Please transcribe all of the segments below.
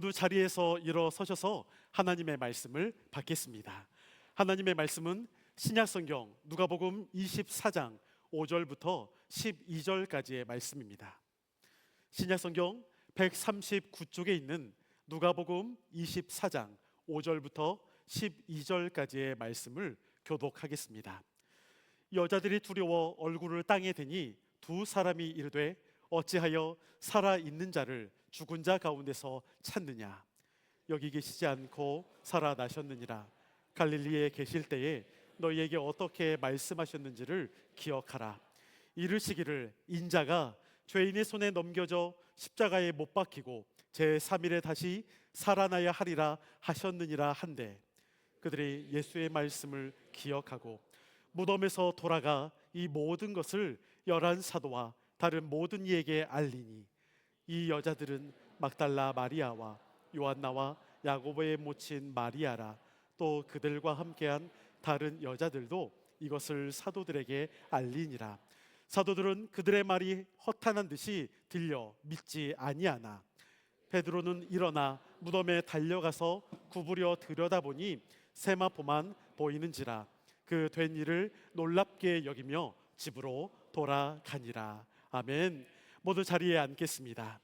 모두 자리에서 일어서셔서 하나님의 말씀을 받겠습니다. 하나님의 말씀은 신약 성경 누가복음 24장 5절부터 12절까지의 말씀입니다. 신약 성경 139쪽에 있는 누가복음 24장 5절부터 12절까지의 말씀을 교독하겠습니다. 여자들이 두려워 얼굴을 땅에 대니 두 사람이 이르되 어찌하여 살아 있는 자를 죽은 자 가운데서 찾느냐? 여기 계시지 않고 살아나셨느니라. 갈릴리에 계실 때에 너희에게 어떻게 말씀하셨는지를 기억하라. 이르시기를 인자가 죄인의 손에 넘겨져 십자가에 못 박히고 제 3일에 다시 살아나야 하리라 하셨느니라 한데 그들이 예수의 말씀을 기억하고 무덤에서 돌아가 이 모든 것을 열한 사도와 다른 모든 이에게 알리니 이 여자들은 막달라 마리아와 요한나와 야고보의 모친 마리아라. 또 그들과 함께한 다른 여자들도 이것을 사도들에게 알리니라. 사도들은 그들의 말이 허탄한 듯이 들려 믿지 아니하나. 베드로는 일어나 무덤에 달려가서 구부려 들여다보니 세마포만 보이는지라. 그 된 일을 놀랍게 여기며 집으로 돌아가니라. 아멘 모두 자리에 앉겠습니다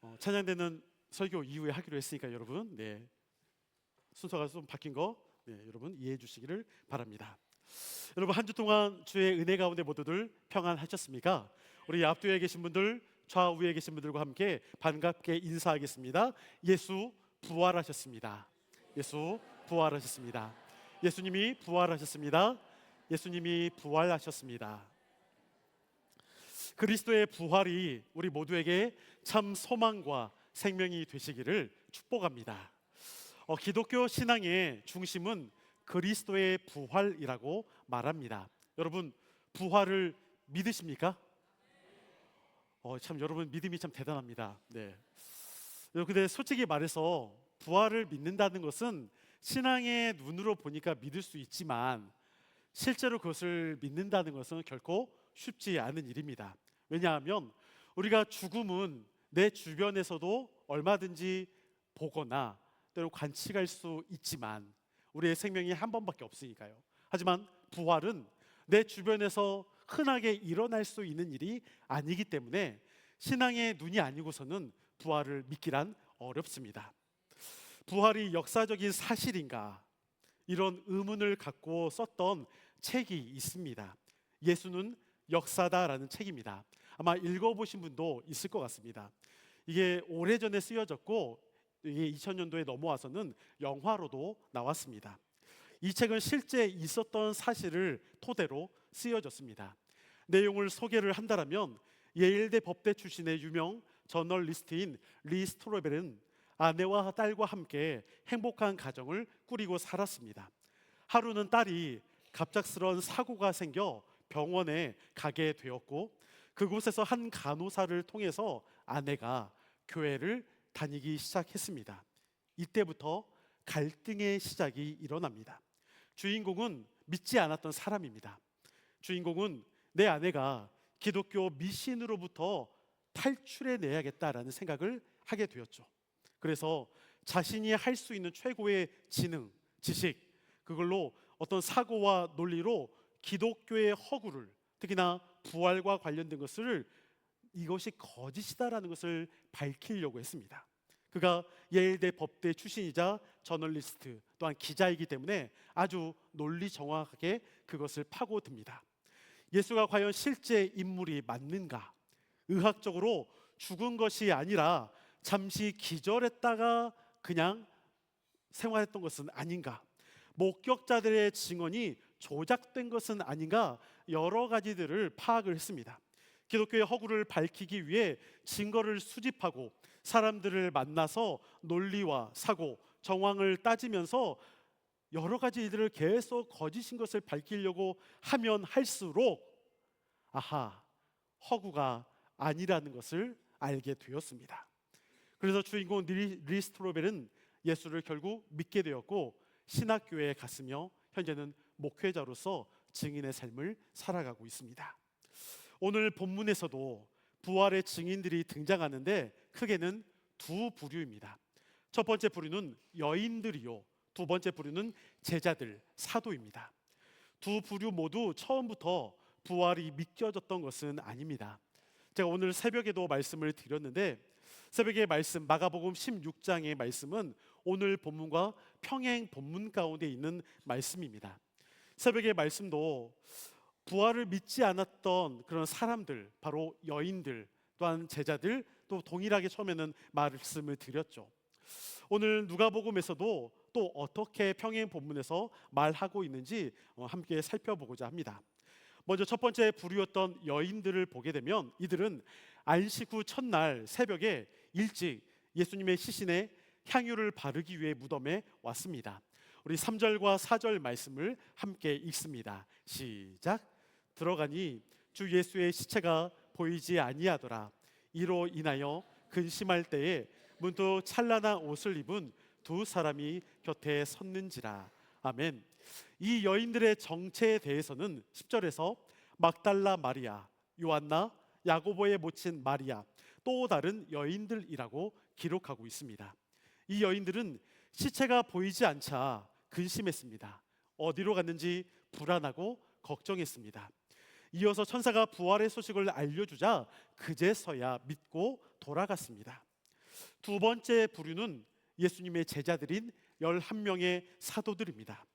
어, 찬양되는 설교 이후에 하기로 했으니까 여러분 네 순서가 좀 바뀐 거 네, 여러분 이해해 주시기를 바랍니다. 여러분 한 주 동안 주의 은혜 가운데 모두들 평안하셨습니까? 우리 앞뒤에 계신 분들 좌우에 계신 분들과 함께 반갑게 인사하겠습니다. 예수 부활하셨습니다. 예수 부활하셨습니다. 예수님이 부활하셨습니다. 예수님이 부활하셨습니다. 그리스도의 부활이 우리 모두에게 참 소망과 생명이 되시기를 축복합니다. 어, 기독교 신앙의 중심은 그리스도의 부활이라고 말합니다. 여러분 부활을 믿으십니까? 어, 참 여러분 믿음이 참 대단합니다. 네. 근데 솔직히 말해서 부활을 믿는다는 것은 신앙의 눈으로 보니까 믿을 수 있지만 실제로 그것을 믿는다는 것은 결코 쉽지 않은 일입니다. 왜냐하면 우리가 죽음은 내 주변에서도 얼마든지 보거나 때로 관측할 수 있지만 우리의 생명이 한 번밖에 없으니까요. 하지만 부활은 내 주변에서 흔하게 일어날 수 있는 일이 아니기 때문에 신앙의 눈이 아니고서는 부활을 믿기란 어렵습니다. 부활이 역사적인 사실인가? 이런 의문을 갖고 썼던 책이 있습니다. 예수는 역사다라는 책입니다. 아마 읽어보신 분도 있을 것 같습니다. 이게 오래전에 쓰여졌고 이게 2000년도에 넘어와서는 영화로도 나왔습니다. 이 책은 실제 있었던 사실을 토대로 쓰여졌습니다. 내용을 소개를 한다면 예일대 법대 출신의 유명 저널리스트인 리 스트로벨은 아내와 딸과 함께 행복한 가정을 꾸리고 살았습니다. 하루는 딸이 갑작스런 사고가 생겨 병원에 가게 되었고 그곳에서 한 간호사를 통해서 아내가 교회를 다니기 시작했습니다. 이때부터 갈등의 시작이 일어납니다. 주인공은 믿지 않았던 사람입니다. 주인공은 내 아내가 기독교 미신으로부터 탈출해 내야겠다라는 생각을 하게 되었죠. 그래서 자신이 할 수 있는 최고의 지능, 지식, 그걸로 어떤 사고와 논리로 기독교의 허구를 특히나 부활과 관련된 것을 이것이 거짓이다라는 것을 밝히려고 했습니다. 그가 예일대 법대 출신이자 저널리스트 또한 기자이기 때문에 아주 논리 정확하게 그것을 파고듭니다. 예수가 과연 실제 인물이 맞는가? 의학적으로 죽은 것이 아니라 잠시 기절했다가 그냥 생활했던 것은 아닌가? 목격자들의 증언이 조작된 것은 아닌가? 여러 가지들을 파악을 했습니다. 기독교의 허구를 밝히기 위해 증거를 수집하고 사람들을 만나서 논리와 사고, 정황을 따지면서 여러 가지 일들을 계속 거짓인 것을 밝히려고 하면 할수록 아하, 허구가 아니라는 것을 알게 되었습니다. 그래서 주인공 리스트로벨은 예수를 결국 믿게 되었고 신학교에 갔으며 현재는 목회자로서 증인의 삶을 살아가고 있습니다. 오늘 본문에서도 부활의 증인들이 등장하는데 크게는 두 부류입니다. 첫 번째 부류는 여인들이요. 두 번째 부류는 제자들, 사도입니다. 두 부류 모두 처음부터 부활이 믿겨졌던 것은 아닙니다. 제가 오늘 새벽에도 말씀을 드렸는데 새벽의 말씀 마가복음 16장의 말씀은 오늘 본문과 평행 본문 가운데 있는 말씀입니다. 새벽의 말씀도 부활을 믿지 않았던 그런 사람들 바로 여인들 또한 제자들 또 동일하게 처음에는 말씀을 드렸죠. 오늘 누가복음에서도 또 어떻게 평행 본문에서 말하고 있는지 어, 함께 살펴보고자 합니다. 먼저 첫 번째 부류였던 여인들을 보게 되면 이들은 안식 후 첫날 새벽에 일찍 예수님의 시신에 향유를 바르기 위해 무덤에 왔습니다. 우리 3절과 4절 말씀을 함께 읽습니다. 시작. 들어가니 주 예수의 시체가 보이지 아니하더라. 이로 인하여 근심할 때에 문득 찬란한 옷을 입은 두 사람이 곁에 섰는지라. 아멘. 이 여인들의 정체에 대해서는 10절에서 막달라 마리아, 요한나, 야고보의 모친 마리아, 또 다른 여인들이라고 기록하고 있습니다. 이 여인들은 시체가 보이지 않자 근심했습니다. 어디로 갔는지 불안하고 걱정했습니다. 이어서 천사가 부활의 소식을 알려주자 그제서야 믿고 돌아갔습니다. 두 번째 부류는 예수님의 제자들인 11명의 사도들입니다.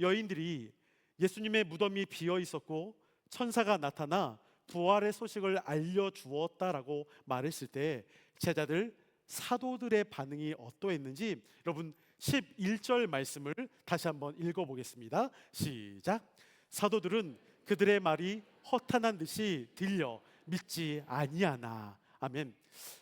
여인들이 예수님의 무덤이 비어 있었고 천사가 나타나 부활의 소식을 알려 주었다라고 말했을 때 제자들 사도들의 반응이 어떠했는지 여러분 11절 말씀을 다시 한번 읽어 보겠습니다. 시작. 사도들은 그들의 말이 허탄한 듯이 들려 믿지 아니하나. 아멘.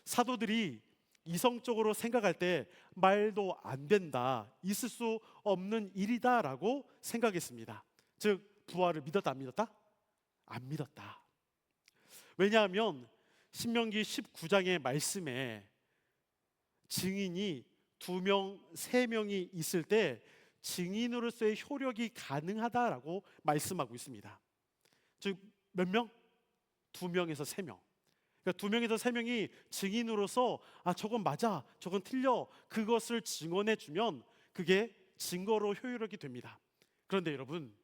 사도들이 이성적으로 생각할 때 말도 안 된다, 있을 수 없는 일이다라고 생각했습니다. 즉 부활을 믿었다 안 믿었다? 안 믿었다. 왜냐하면 신명기 19장의 말씀에 증인이 두 명, 세 명이 있을 때 증인으로서의 효력이 가능하다라고 말씀하고 있습니다. 즉 몇 명? 두 명에서 세 명. 그러니까 두 명에서 세 명이 증인으로서 아 저건 맞아, 저건 틀려 그것을 증언해 주면 그게 증거로 효력이 됩니다. 그런데 여러분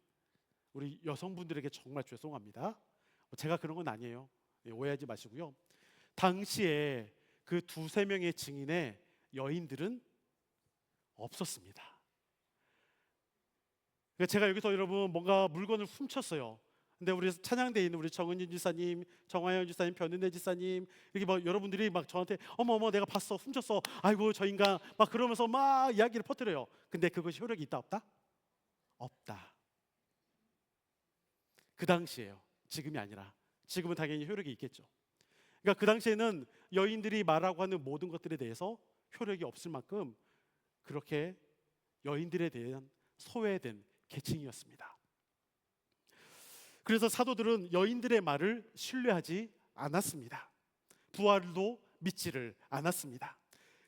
우리 여성분들에게 정말 죄송합니다. 제가 그런 건 아니에요. 예, 오해하지 마시고요. 당시에 그 두세 명의 증인의 여인들은 없었습니다. 그러니까 제가 여기서 여러분 뭔가 물건을 훔쳤어요. 근데 우리 찬양대에 있는 우리 정은진 지사님, 정화영 지사님, 변은혜 지사님 이렇게 막 여러분들이 막 저한테 어머 어머 내가 봤어 훔쳤어 아이고 저 인간 막 그러면서 막 이야기를 퍼뜨려요. 근데 그것이 효력이 있다 없다? 없다. 그 당시에요. 지금이 아니라 지금은 당연히 효력이 있겠죠. 그러니까 그 당시에는 여인들이 말하고 하는 모든 것들에 대해서 효력이 없을 만큼 그렇게 여인들에 대한 소외된 계층이었습니다. 그래서 사도들은 여인들의 말을 신뢰하지 않았습니다. 부활도 믿지를 않았습니다.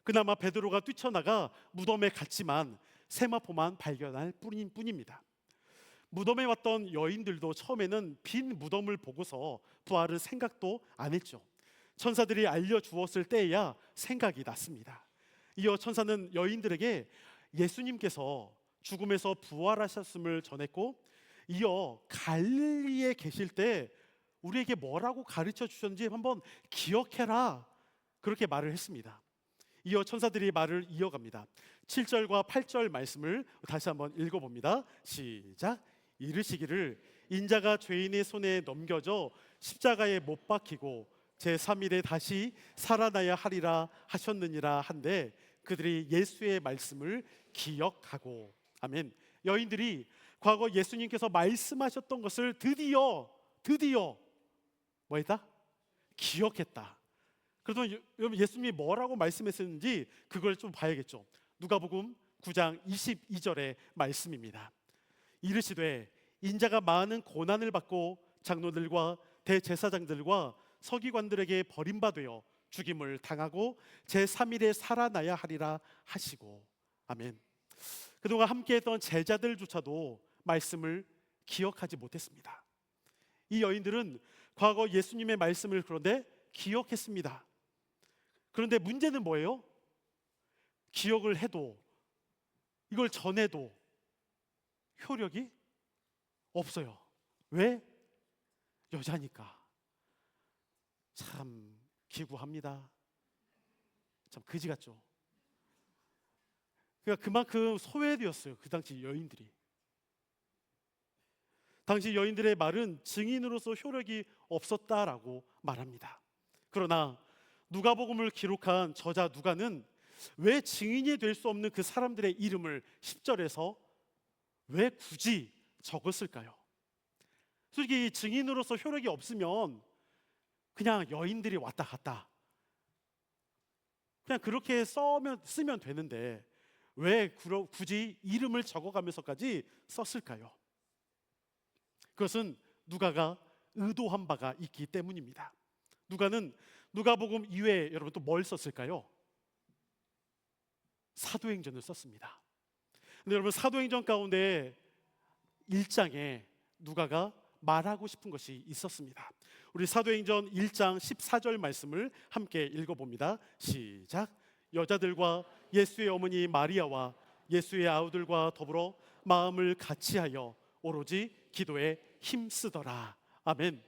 그나마 베드로가 뛰쳐나가 무덤에 갔지만 세마포만 발견할 뿐인 뿐입니다. 무덤에 왔던 여인들도 처음에는 빈 무덤을 보고서 부활을 생각도 안 했죠. 천사들이 알려 주었을 때야 생각이 났습니다. 이어 천사는 여인들에게 예수님께서 죽음에서 부활하셨음을 전했고 이어 갈릴리에 계실 때 우리에게 뭐라고 가르쳐 주셨는지 한번 기억해라. 그렇게 말을 했습니다. 이어 천사들이 말을 이어갑니다. 7절과 8절 말씀을 다시 한번 읽어 봅니다. 시작. 이르시기를 인자가 죄인의 손에 넘겨져 십자가에 못 박히고 제 3일에 다시 살아나야 하리라 하셨느니라 한데 그들이 예수의 말씀을 기억하고 아멘. 여인들이 과거 예수님께서 말씀하셨던 것을 드디어 드디어 뭐 했다? 기억했다. 그래서 여러분 예수님이 뭐라고 말씀했었는지 그걸 좀 봐야겠죠. 누가복음 9장 22절의 말씀입니다. 이르시되 인자가 많은 고난을 받고 장로들과 대제사장들과 서기관들에게 버림받되어 죽임을 당하고 제 3일에 살아나야 하리라 하시고 아멘. 그동안 함께했던 제자들조차도 말씀을 기억하지 못했습니다. 이 여인들은 과거 예수님의 말씀을 그런데 기억했습니다. 그런데 문제는 뭐예요? 기억을 해도 이걸 전해도 효력이 없어요. 왜? 여자니까. 참 기구합니다. 참 그지 같죠? 그러니까 그만큼 소외되었어요. 그 당시 여인들이. 당시 여인들의 말은 증인으로서 효력이 없었다라고 말합니다. 그러나 누가복음을 기록한 저자 누가는 왜 증인이 될 수 없는 그 사람들의 이름을 10절에서 왜 굳이 적었을까요? 솔직히 증인으로서 효력이 없으면 그냥 여인들이 왔다 갔다 그냥 그렇게 써면 쓰면 되는데 왜 굳이 이름을 적어가면서까지 썼을까요? 그것은 누가가 의도한 바가 있기 때문입니다. 누가는 누가복음 이외에 여러분 또 뭘 썼을까요? 사도행전을 썼습니다. 근데 여러분 사도행전 가운데 1장에 누가가 말하고 싶은 것이 있었습니다. 우리 사도행전 1장 14절 말씀을 함께 읽어봅니다. 시작. 여자들과 예수의 어머니 마리아와 예수의 아우들과 더불어 마음을 같이하여 오로지 기도에 힘쓰더라. 아멘.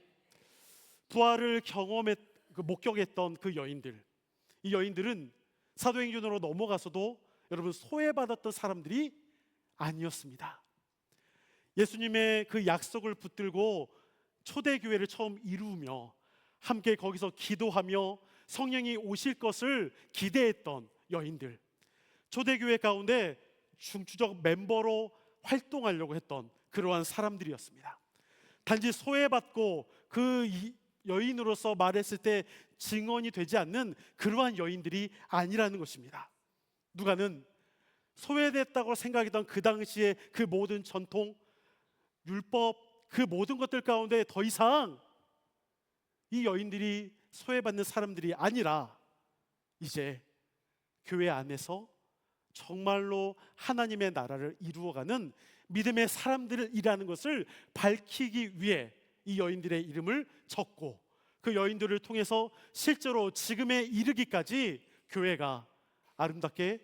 부활을 경험했 그 목격했던 그 여인들, 이 여인들은 사도행전으로 넘어가서도 여러분 소외받았던 사람들이 아니었습니다. 예수님의 그 약속을 붙들고 초대교회를 처음 이루며 함께 거기서 기도하며 성령이 오실 것을 기대했던 여인들. 초대교회 가운데 중추적 멤버로 활동하려고 했던 그러한 사람들이었습니다. 단지 소외받고 그 이- 여인으로서 말했을 때 증언이 되지 않는 그러한 여인들이 아니라는 것입니다. 누가는 소외됐다고 생각했던 그 당시의 그 모든 전통, 율법, 그 모든 것들 가운데 더 이상 이 여인들이 소외받는 사람들이 아니라 이제 교회 안에서 정말로 하나님의 나라를 이루어가는 믿음의 사람들이라는 것을 밝히기 위해 이 여인들의 이름을 적고 그 여인들을 통해서 실제로 지금에 이르기까지 교회가 아름답게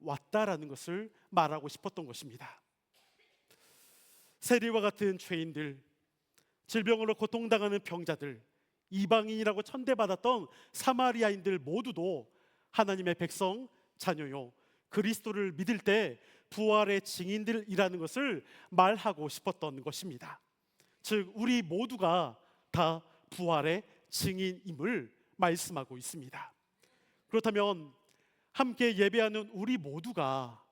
왔다라는 것을 말하고 싶었던 것입니다. 세리와 같은 죄인들, 질병으로 고통당하는 병자들, 이방인이라고 천대받았던 사마리아인들 모두도 하나님의 백성 자녀요 그리스도를 믿을 때 부활의 증인들이라는 것을 말하고 싶었던 것입니다. 즉 우리 모두가 다 부활의 증인임을 말씀하고 있습니다. 그렇다면 함께 예배하는 우리 모두가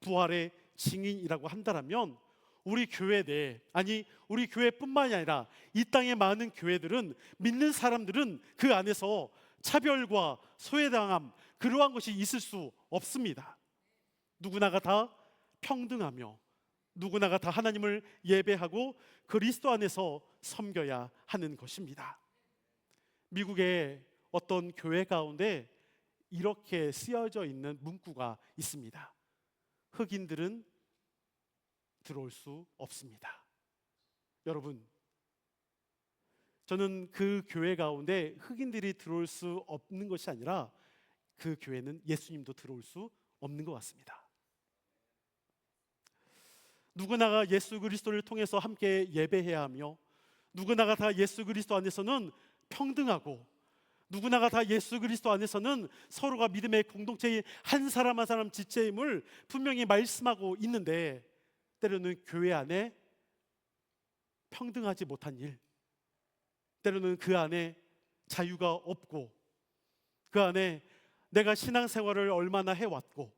부활의 증인이라고 한다면 우리 교회 내 아니 우리 교회뿐만이 아니라 이 땅의 많은 교회들은 믿는 사람들은 그 안에서 차별과 소외당함 그러한 것이 있을 수 없습니다. 누구나가 다 평등하며 누구나가 다 하나님을 예배하고 그리스도 안에서 섬겨야 하는 것입니다. 미국의 어떤 교회 가운데 이렇게 쓰여져 있는 문구가 있습니다. 흑인들은 들어올 수 없습니다. 여러분, 저는 그 교회 가운데 흑인들이 들어올 수 없는 것이 아니라 그 교회는 예수님도 들어올 수 없는 것 같습니다. 누구나가 예수 그리스도를 통해서 함께 예배해야 하며 누구나가 다 예수 그리스도 안에서는 평등하고 누구나가 다 예수 그리스도 안에서는 서로가 믿음의 공동체의 한 사람 한 사람 지체임을 분명히 말씀하고 있는데 때로는 교회 안에 평등하지 못한 일 때로는 그 안에 자유가 없고 그 안에 내가 신앙생활을 얼마나 해왔고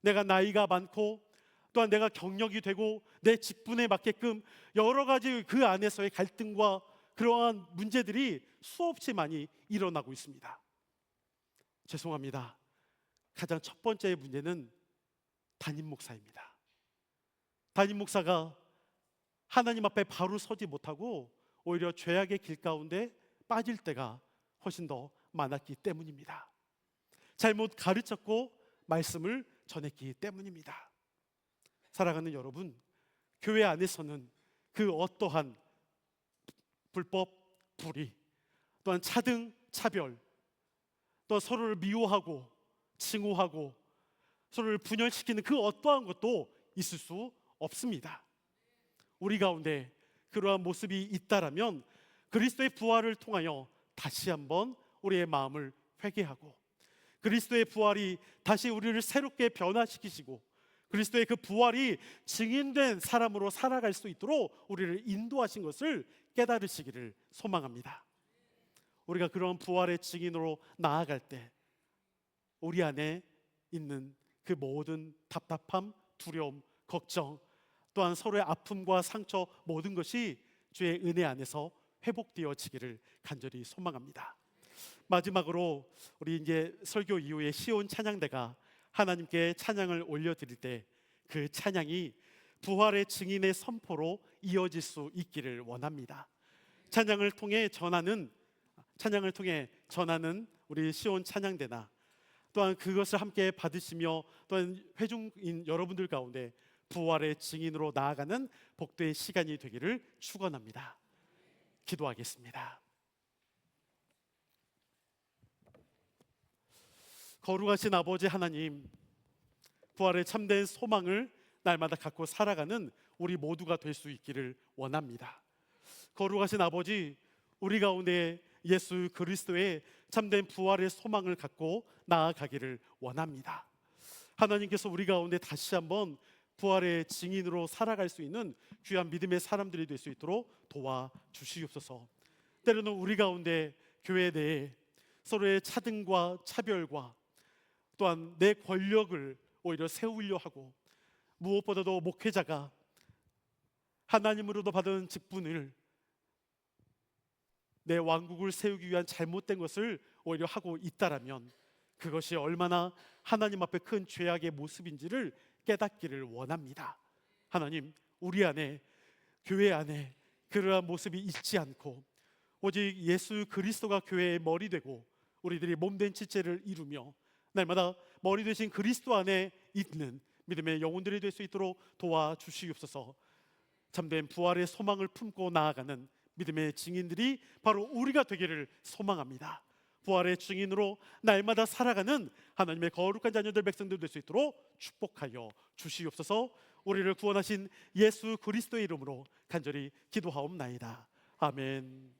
내가 나이가 많고 또한 내가 경력이 되고 내 직분에 맞게끔 여러 가지 그 안에서의 갈등과 그러한 문제들이 수없이 많이 일어나고 있습니다. 죄송합니다. 가장 첫 번째 문제는 담임 목사입니다. 담임 목사가 하나님 앞에 바로 서지 못하고 오히려 죄악의 길 가운데 빠질 때가 훨씬 더 많았기 때문입니다. 잘못 가르쳤고 말씀을 전했기 때문입니다. 사랑하는 여러분, 교회 안에서는 그 어떠한 불법, 불의, 또한 차등, 차별, 또 서로를 미워하고 칭호하고 서로를 분열시키는 그 어떠한 것도 있을 수 없습니다. 우리 가운데 그러한 모습이 있다라면 그리스도의 부활을 통하여 다시 한번 우리의 마음을 회개하고 그리스도의 부활이 다시 우리를 새롭게 변화시키시고 그리스도의 그 부활이 증인된 사람으로 살아갈 수 있도록 우리를 인도하신 것을 깨달으시기를 소망합니다. 우리가 그런 부활의 증인으로 나아갈 때 우리 안에 있는 그 모든 답답함, 두려움, 걱정, 또한 서로의 아픔과 상처 모든 것이 주의 은혜 안에서 회복되어지기를 간절히 소망합니다. 마지막으로 우리 이제 설교 이후에 시온 찬양대가 하나님께 찬양을 올려드릴 때 그 찬양이 부활의 증인의 선포로 이어질 수 있기를 원합니다. 찬양을 통해 전하는 찬양을 통해 전하는 우리 시온 찬양대나 또한 그것을 함께 받으시며 또한 회중인 여러분들 가운데 부활의 증인으로 나아가는 복된 시간이 되기를 축원합니다. 기도하겠습니다. 거룩하신 아버지 하나님, 부활의 참된 소망을 날마다 갖고 살아가는 우리 모두가 될 수 있기를 원합니다. 거룩하신 아버지, 우리 가운데 예수 그리스도의 참된 부활의 소망을 갖고 나아가기를 원합니다. 하나님께서 우리 가운데 다시 한번 부활의 증인으로 살아갈 수 있는 귀한 믿음의 사람들이 될 수 있도록 도와 주시옵소서. 때로는 우리 가운데 교회 내에 서로의 차등과 차별과 또한 내 권력을 오히려 세우려 하고 무엇보다도 목회자가 하나님으로도 받은 직분을 내 왕국을 세우기 위한 잘못된 것을 오히려 하고 있다라면 그것이 얼마나 하나님 앞에 큰 죄악의 모습인지를 깨닫기를 원합니다. 하나님, 우리 안에 교회 안에 그러한 모습이 있지 않고 오직 예수 그리스도가 교회의 머리 되고 우리들이 몸된 지체를 이루며 날마다 머리 되신 그리스도 안에 있는 믿음의 영혼들이 될 수 있도록 도와 주시옵소서. 참된 부활의 소망을 품고 나아가는 믿음의 증인들이 바로 우리가 되기를 소망합니다. 부활의 증인으로 날마다 살아가는 하나님의 거룩한 자녀들 백성들 될 수 있도록 축복하여 주시옵소서. 우리를 구원하신 예수 그리스도의 이름으로 간절히 기도하옵나이다. 아멘.